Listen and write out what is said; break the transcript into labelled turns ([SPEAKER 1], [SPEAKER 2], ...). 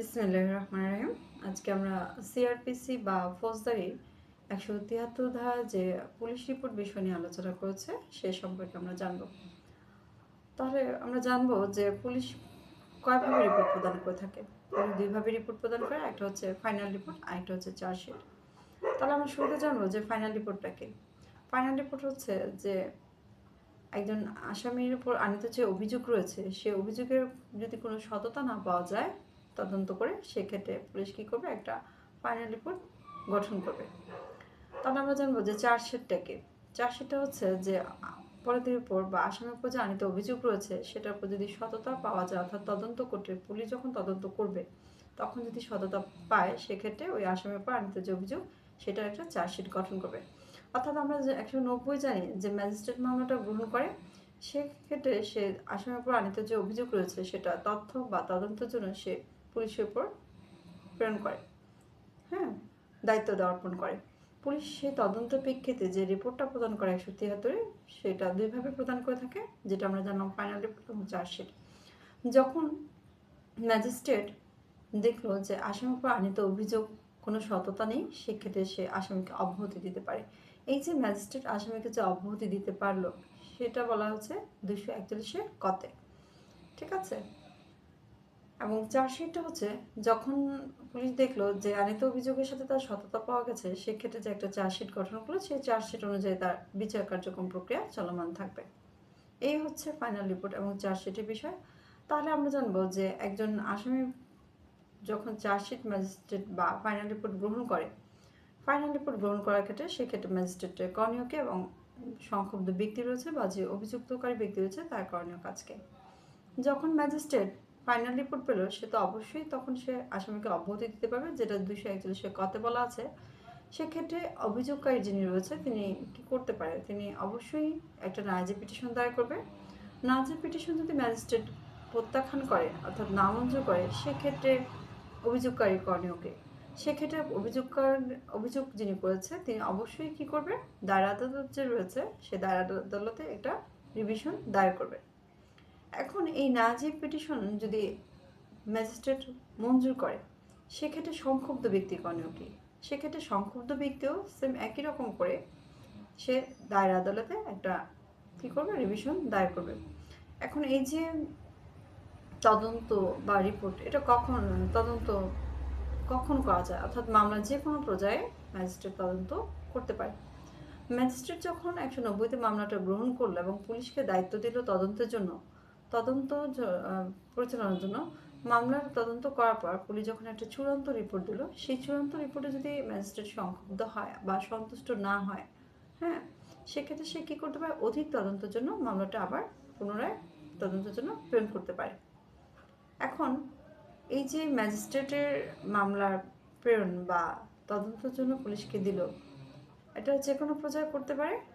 [SPEAKER 1] বিসমিল্লাহ রহমান রহিম আজকে আমরা সিআরপিসি বা ফৌজদারির একশো তিয়াত্তর ধারা যে পুলিশ রিপোর্ট বিষয় নিয়ে আলোচনা করেছে, সে সম্পর্কে আমরা জানব। তাহলে আমরা জানব যে পুলিশ কয়ভাবে রিপোর্ট প্রদান করে থাকে? দুইভাবে রিপোর্ট প্রদান করে, একটা হচ্ছে ফাইনাল রিপোর্ট, আর একটা হচ্ছে চার্জশিট। তাহলে আমরা শুরুতে জানব যে ফাইনাল রিপোর্টটা কি? ফাইনাল রিপোর্ট হচ্ছে যে একজন আসামির উপর আনিত যে অভিযোগ রয়েছে, সে অভিযোগের যদি কোনো সততা না পাওয়া যায় তদন্ত করে সেক্ষেত্রে পুলিশ কী করবে? একটা ফাইনাল রিপোর্ট গঠন করবে। তাহলে আমরা জানব যে চার্জশিটটাকে চার্জশিটটা হচ্ছে যে অপরাধীর উপর বা আসামির উপর যে আনিত অভিযোগ রয়েছে, সেটার উপর যদি সততা পাওয়া যায়, অর্থাৎ তদন্ত করতে পুলিশ যখন তদন্ত করবে, তখন যদি সততা পায়, সেক্ষেত্রে ওই আসামির উপর আনিত যে অভিযোগ, সেটার একটা চার্জশিট গঠন করবে। অর্থাৎ আমরা যে একশো নব্বই জানি যে ম্যাজিস্ট্রেট মামলাটা গ্রহণ করে, সেক্ষেত্রে সে আসামির উপর আনিত যে অভিযোগ রয়েছে, সেটা তথ্য বা তদন্তের জন্য সে পুলিশের উপর প্রেরণ করে। হ্যাঁ দায়িত্ব দেওয়া অর্পণ করে। পুলিশ সেই তদন্ত প্রেক্ষিতে যে রিপোর্টটা প্রদান করে একশো তিয়াত্তরে, সেটা দুইভাবে প্রদান করে থাকে, যেটা আমরা জানলাম ফাইনাল রিপোর্ট এবং চার্জশিট যখন ম্যাজিস্ট্রেট দেখল যে আসামির উপর আনিত অভিযোগ কোনো সততা নেই, সেক্ষেত্রে সে আসামিকে অব্যাহতি দিতে পারে। এই যে ম্যাজিস্ট্রেট আসামিকে যে অব্যাহতি দিতে পারল, সেটা বলা হচ্ছে দুশো একচল্লিশের কতে ঠিক আছে? এবং চার্জশিটটা হচ্ছে, যখন পুলিশ দেখল যে আনিত অভিযোগের সাথে তার সততা পাওয়া গেছে, সেক্ষেত্রে যে একটা চার্জশিট গঠন করল, সেই চার্জশিট অনুযায়ী তার বিচার কার্যক্রম প্রক্রিয়া চলমান থাকবে। এই হচ্ছে ফাইনাল রিপোর্ট এবং চার্জশিটের বিষয়। তাহলে আমরা জানব যে একজন আসামি যখন চার্জশিট ম্যাজিস্ট্রেট বা ফাইনাল রিপোর্ট গ্রহণ করে ফাইনাল রিপোর্ট গ্রহণ করার ক্ষেত্রে সেক্ষেত্রে ম্যাজিস্ট্রেটের করণীয়কে এবং সংক্ষুব্ধ ব্যক্তি রয়েছে বা যে অভিযুক্তকারী ব্যক্তি রয়েছে তার করণীয় কাজকে। যখন ম্যাজিস্ট্রেট ফাইনাল রিপোর্ট পেল, সে তো অবশ্যই তখন সে আসামিকে অব্যাহতি দিতে পারবে, যেটা দুইশো একচল্লিশে কতে বলা আছে। সেক্ষেত্রে অভিযোগকারী যিনি রয়েছে, তিনি কি করতে পারে তিনি অবশ্যই একটা নাজি পিটিশন দায়ের করবে। নাজি পিটিশন যদি ম্যাজিস্ট্রেট প্রত্যাখ্যান করে, অর্থাৎ নামঞ্জুর করে, সেক্ষেত্রে অভিযোগকারী করণীয়কে। সেক্ষেত্রে অভিযোগকার, অভিযোগ যিনি করেছে, তিনি অবশ্যই কি করবে? দায়ের আদালত যে রয়েছে, সে দায়ের আদালতে একটা রিভিশন দায়ের করবে। এখন এই নাজিব পিটিশন যদি ম্যাজিস্ট্রেট মঞ্জুর করে, সেক্ষেত্রে সংক্ষুব্ধ ব্যক্তি করণীয় কি? সেক্ষেত্রে সংক্ষুব্ধ ব্যক্তিও সেম একই রকম করে সে দায়ের আদালতে একটা কী করবে? রিভিশন দায়ের করবে। এখন এই যে তদন্ত বা রিপোর্ট এটা কখন, তদন্ত কখন করা যায়? অর্থাৎ মামলা যে কোনো পর্যায়ে ম্যাজিস্ট্রেট তদন্ত করতে পারে। ম্যাজিস্ট্রেট যখন একশো নব্বইতে মামলাটা গ্রহণ করল এবং পুলিশকে দায়িত্ব দিল তদন্তের জন্য তদন্ত পরিচালনার জন্য মামলার তদন্ত করার পর পুলিশ যখন একটা চূড়ান্ত রিপোর্ট দিল, সেই চূড়ান্ত রিপোর্টে যদি ম্যাজিস্ট্রেট সংক্ষুব্ধ হয় বা সন্তুষ্ট না হয় হ্যাঁ সেক্ষেত্রে সে কী করতে পারে? অধিক তদন্তের জন্য মামলাটা আবার পুনরায় তদন্তের জন্য প্রেরণ করতে পারে। এখন এই যে ম্যাজিস্ট্রেটের মামলার প্রেরণ বা তদন্তের জন্য পুলিশকে দিল, এটা যে কোনো পর্যায়ে করতে পারে?